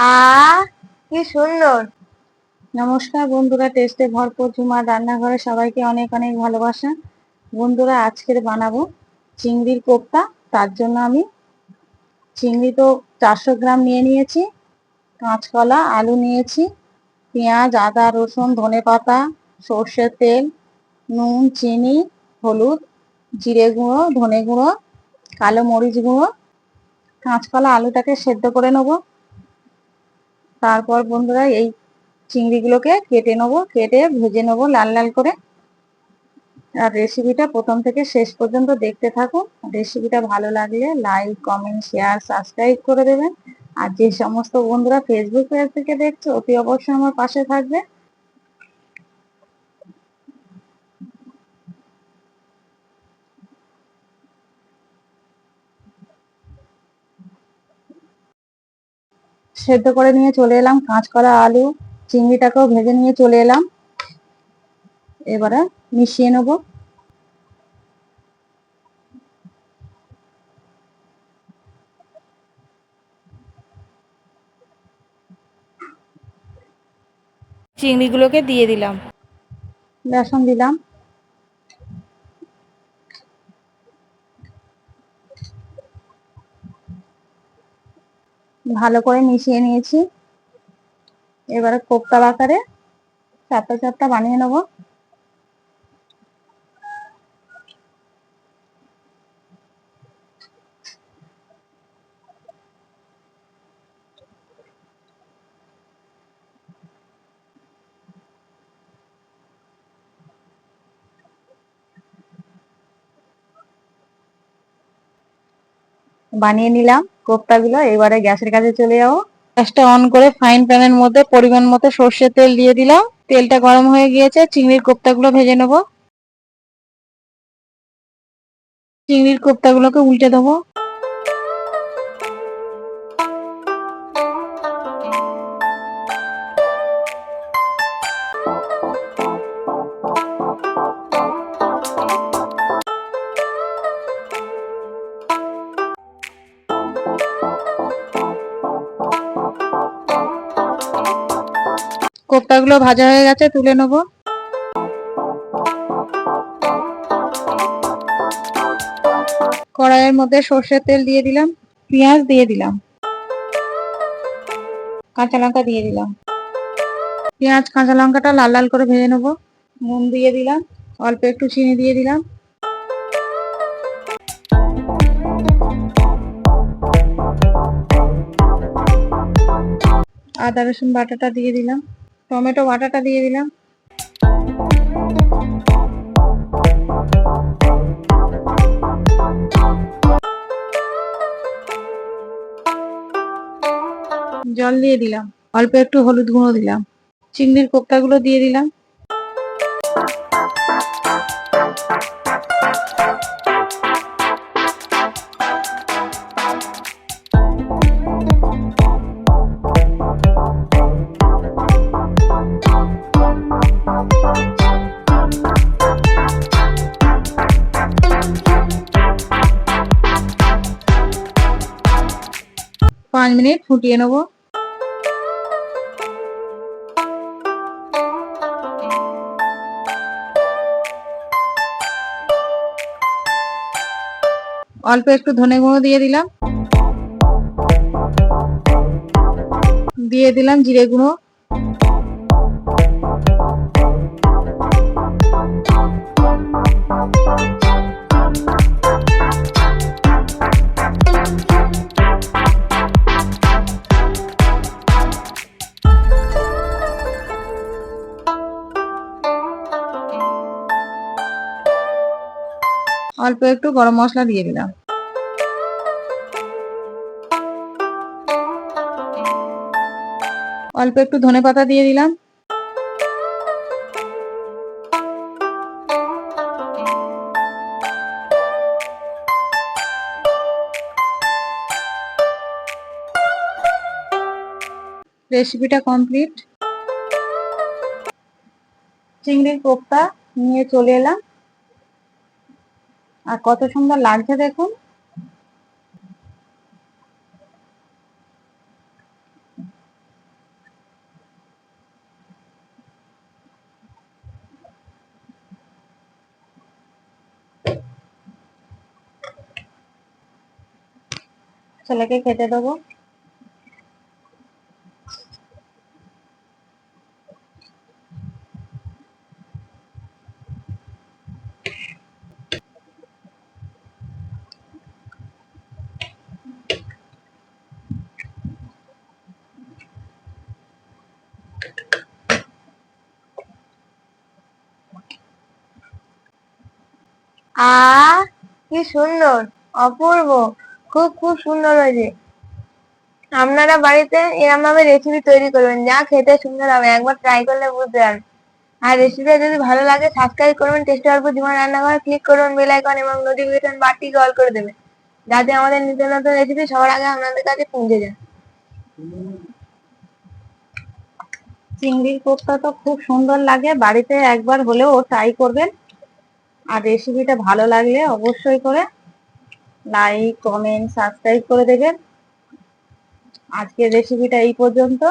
আ? কি সুন্দর। নমস্কার বন্ধুরা, টেস্টে ভরপুর ঝুমার রান্নাঘরে সবাইকে অনেক অনেক ভালোবাসা। বন্ধুরা, আজকের বানাবো চিংড়ির কোপ্তা। তার জন্য আমি চিংড়ি তো চারশো গ্রাম নিয়ে নিয়েছি, কাঁচকলা, আলু নিয়েছি, পেঁয়াজ, আদা, রসুন, ধনে পাতা, সর্ষের তেল, নুন, চিনি, হলুদ, জিরে গুঁড়ো, ধনে গুঁড়ো, কালো মরিচ গুঁড়ো। কাঁচকলা, আলুটাকে সেদ্ধ করে নেব। তারপর বন্ধুরা এই চিংড়িগুলোকে কেটে নেব, কেটে ভেজে নেব লাল লাল করে। আর রেসিপিটা প্রথম থেকে শেষ পর্যন্ত দেখতে থাকুন। রেসিপিটা ভালো লাগলে লাইক কমেন্ট শেয়ার সাবস্ক্রাইব করে দেবেন। আর যে সমস্ত বন্ধুরা ফেসবুক পেজ থেকে দেখছ, অতি অবশ্যই আমার পাশে থাকবে। সেদ্ধ করে নিয়ে চলে এলাম কাঁচকলা আলু চিংড়িটাকেও ভেজে নিয়ে চলে এলাম। এবারে মিশিয়ে নেব। চিংড়িগুলোকে দিয়ে দিলাম। বেসন দিলাম। ভালো করে মিশিয়ে নিয়েছি। এবারে কোপ্তা আকারে চারটা চারটা বানিয়ে নেব। বানিয়ে নিলাম কোপ্তাগুলো, এবারে গ্যাসের কাছে চলে যাব। গ্যাসটা অন করে ফাইন প্যানের মধ্যে, পরিমাণ মতো সর্ষের তেল দিয়ে দিলাম। তেলটা গরম হয়ে গিয়েছে, চিংড়ির কোপ্তাগুলো ভেজে নেব। চিংড়ির কোপ্তাগুলোকে উল্টে দেবো। কোপ্তাগুলো ভাজা হয়ে গেছে, তুলে নেব। কড়াইয়ের মধ্যে সর্ষের তেল দিয়ে দিলাম, পেঁয়াজ দিয়ে দিলাম, কাঁচা লঙ্কা দিয়ে দিলাম। পেঁয়াজ, কাঁচা লঙ্কাটা লাল লাল করে ভেজে নেব। নুন দিয়ে দিলাম, অল্প একটু চিনি দিয়ে দিলাম। আদা রসুন বাটাটা দিয়ে দিলাম। টমেটো বাটাটা দিয়ে দিলাম। জল দিয়ে দিলাম। অল্প একটু হলুদ গুঁড়ো দিলাম। চিংড়ির কোপ্তাগুলো দিয়ে দিলাম। পাঁচ মিনিট ফুটিয়ে নেব। অল্প একটু ধনে গুঁড়ো দিয়ে দিলাম। দিয়ে দিলাম জিরে গুঁড়ো। অল্প একটু গরম মশলা দিয়ে দিলাম। অল্প একটু ধনে পাতা দিয়ে দিলাম। রেসিপিটা কমপ্লিট। চিংড়ির কোপ্তা নিয়ে চলে এলাম। আর কত সুন্দর লাগছে দেখুন। ছেলেকে খেতে দেবো। আ, কি সুন্দর, অপূর্ব, খুব খুব সুন্দর হয়েছে। আপনারা বাড়িতে এরকম ভাবে রেসিপি তৈরি করবেন, যা খেতে সুন্দর হবে, একবার ট্রাই করলে বুঝতে আর রেসিপিটা যদি ভালো লাগে সাবস্ক্রাইব করবেন টেস্ট অল্প জীবন রান্নাঘর ক্লিক করবেন বেল আইকন এবং নোটিফিকেশন বারটিকে অল করে দেবেন, যাতে আমাদের নিত্য নতুন রেসিপি সবার আগে আপনাদের কাছে পৌঁছে যায়। চিংড়ির কোপ্তা তো খুব সুন্দর লাগে, বাড়িতে একবার হলেও ট্রাই করবেন। আর রেসিপিটা ভালো লাগলে অবশ্যই করে লাইক কমেন্ট সাবস্ক্রাইব করে দেবেন। আজকের রেসিপিটা এই পর্যন্ত।